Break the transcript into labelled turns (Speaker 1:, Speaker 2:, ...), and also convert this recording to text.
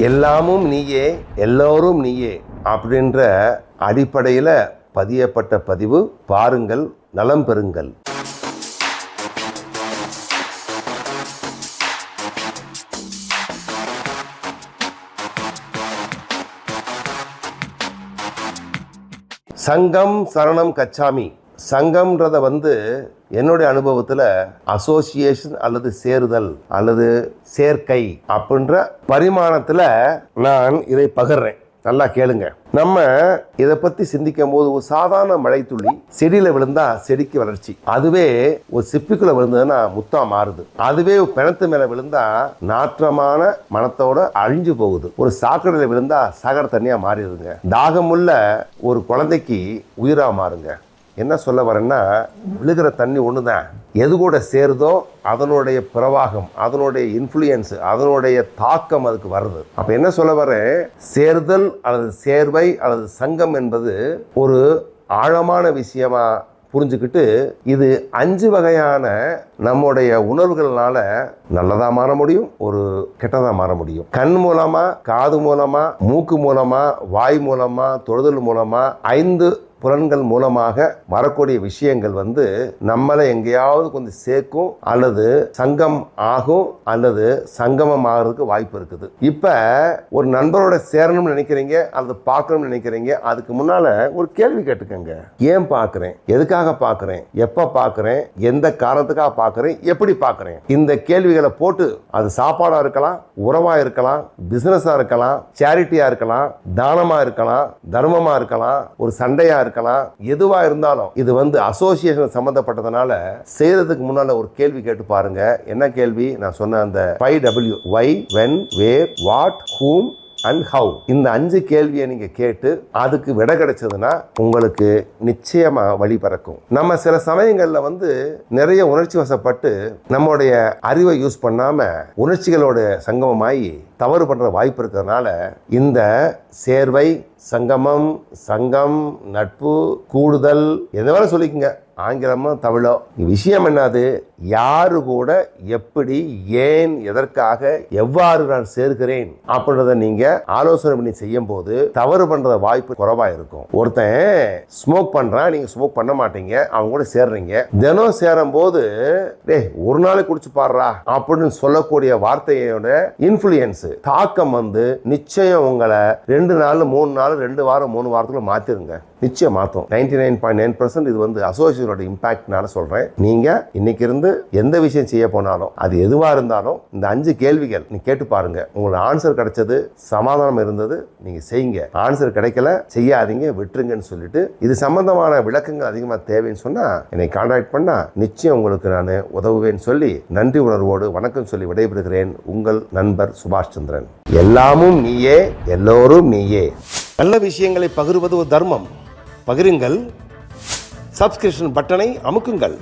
Speaker 1: எல்லாமும் நீயே எல்லோரும் நீயே அப்படின்ற அடிப்படையில் பதியப்பட்ட பதிவு பாருங்கள் நலம் பெறுங்கள். சங்கம் சரணம் கச்சாமி. சங்கம்ன்றத வந்து என்னுடைய அனுபவத்தில் அசோசியேஷன் அல்லது சேருதல் அல்லது சேர்க்கை அப்படின்ற பரிமாணத்தில் நான் இதை பகிர்றேன். நல்லா கேளுங்க. நம்ம இதை பற்றி சிந்திக்கும் போது ஒரு சாதாரண மழைத்துள்ளி செடியில் விழுந்தா செடிக்கு வளர்ச்சி. அதுவே ஒரு சிப்பிக்குள்ள விழுந்ததுன்னா முத்தா மாறுது. அதுவே ஒரு பிணத்து மேலே விழுந்தா நாற்றமான மனத்தோட அழிஞ்சு போகுது. ஒரு சாக்கடையில் விழுந்தா சாகர தண்ணியாக மாறிடுதுங்க. தாகமுள்ள ஒரு குழந்தைக்கு உயிராக மாறுங்க. என்ன சொல்ல வரேன்னா விழுகிற தண்ணி ஒன்று தான் எது கூட சேருதோ அதனுடைய பிரவாகம் அதனுடைய இன்ஃப்ளூயன்ஸ் அதனுடைய தாக்கம் அதுக்கு வருது. அப்போ என்ன சொல்ல வரேன்? சேர்தல் அல்லது சேர்வை அல்லது சங்கம் என்பது ஒரு ஆழமான விஷயமா புரிஞ்சுக்கிட்டு இது அஞ்சு வகையான நம்முடைய உணர்வுகள்னால நல்லதாக மாற முடியும் ஒரு கெட்டதாக மாற முடியும். கண் மூலமாக காது மூலமாக மூக்கு மூலமாக வாய் மூலமாக தொழுதல் மூலமாக ஐந்து புலன்கள் மூலமாக வரக்கூடிய விஷயங்கள் வந்து நம்மளை எங்கேயாவது கொஞ்சம் சேர்க்கும் அல்லது சங்கம் ஆகும் அல்லது சங்கமம் ஆகிறதுக்கு வாய்ப்பு இருக்குது. இப்போ ஒரு நண்பரோட சேரணும்னு நினைக்கிறீங்க அல்லது பார்க்கணும்னு நினைக்கிறீங்க அதுக்கு முன்னால் ஒரு கேள்வி கேட்டுக்கங்க. ஏன் பார்க்குறேன்? எதுக்காக பார்க்குறேன்? எப்போ பார்க்குறேன்? எந்த காரணத்துக்காக பார்க்குறேன்? எப்படி பார்க்குறேன்? இந்த கேள்விகளை போட்டு அது சாப்பாடாக இருக்கலாம் உறவாக இருக்கலாம் பிஸ்னஸாக இருக்கலாம் சேரிட்டியாக இருக்கலாம் தானமாக இருக்கலாம் தர்மமாக இருக்கலாம் ஒரு சண்டையாக இருக்கலாம். எதுவா இருந்தாலும் இது வந்து அசோசியேஷன் சம்பந்தப்பட்டதுனால செய்யறதுக்கு முன்னால ஒரு கேள்வி கேட்டு பாருங்க. என்ன கேள்வி? நான் சொன்ன அந்த five W why when where what whom and how. இந்த அஞ்சு கேள்வியை நீங்கள் கேட்டு அதுக்கு விடை கிடைச்சதுன்னா உங்களுக்கு நிச்சயமா வழி பறக்கும். நம்ம சில சமயங்களில் வந்து நிறைய உணர்ச்சி வசப்பட்டு நம்மளுடைய அறிவை யூஸ் பண்ணாம உணர்ச்சிகளோட சங்கமமாகி தவறு பண்ணுற வாய்ப்பு இருக்கிறதுனால இந்த சேர்வை சங்கமம் சங்கம் நட்பு கூடுதல் எதை வேணால் சொல்லிக்கோங்க. ஆங்கிலமோ தமிழோ. விஷயம் என்னது? யாரு கூட எப்படி ஏன் எதற்காக எவ்வாறு நான் சேர்க்கிறேன் அப்படின்றத நீங்க ஆலோசனை பண்ணி செய்யும் போது தவறு பண்ற வாய்ப்பு குறைவா இருக்கும். ஒருத்தன் ஸ்மோக் பண்றான் நீங்க ஸ்மோக் பண்ண மாட்டீங்க அவங்க கூட சேர்றீங்க. தினம் சேரும் போது டேய் ஒரு நாளைக்கு குடிச்சு பாடுறா அப்படின்னு சொல்லக்கூடிய வார்த்தையோட இன்ஃபுளுயன்ஸ் தாக்கம் வந்து நிச்சயம் உங்களை ரெண்டு நாள் மூணு நாள் ரெண்டு வாரம் மூணு வாரத்துக்குள்ள மாற்றிருங்க நிச்சயம் மாற்றும் ninety nine point nine percent இது வந்து அசோசியேஷனோட இம்பாக்ட்னால சொல்கிறேன் நீங்கள் இன்னைக்கு இருந்து எந்த விஷயம் செய்ய போனாலும் அது எதுவாக இருந்தாலும் இந்த அஞ்சு கேள்விகள் நீ கேட்டு பாருங்க. உங்களோட ஆன்சர் கிடைச்சது சமாதானம் இருந்தது நீங்கள் செய்யுங்க. ஆன்சர் கிடைக்கல செய்யாதீங்க விட்டுருங்கன்னு சொல்லிட்டு இது சம்பந்தமான விளக்கங்கள் அதிகமாக தேவைன்னு சொன்னால் என்னை கான்டாக்ட் பண்ணால் நிச்சயம் உங்களுக்கு நான் உதவுவேன் சொல்லி நன்றி உணர்வோடு வணக்கம் சொல்லி விடைபெறுகிறேன். உங்கள் நண்பர் சுபாஷ் ராமச்சந்திரன். எல்லாமும் நீயே எல்லோரும் நீயே. நல்ல விஷயங்களை பகிர்வது ஒரு தர்மம். பகிருங்கள். சப்ஸ்கிரிப்ஷன் பட்டனை அமுக்குங்கள்.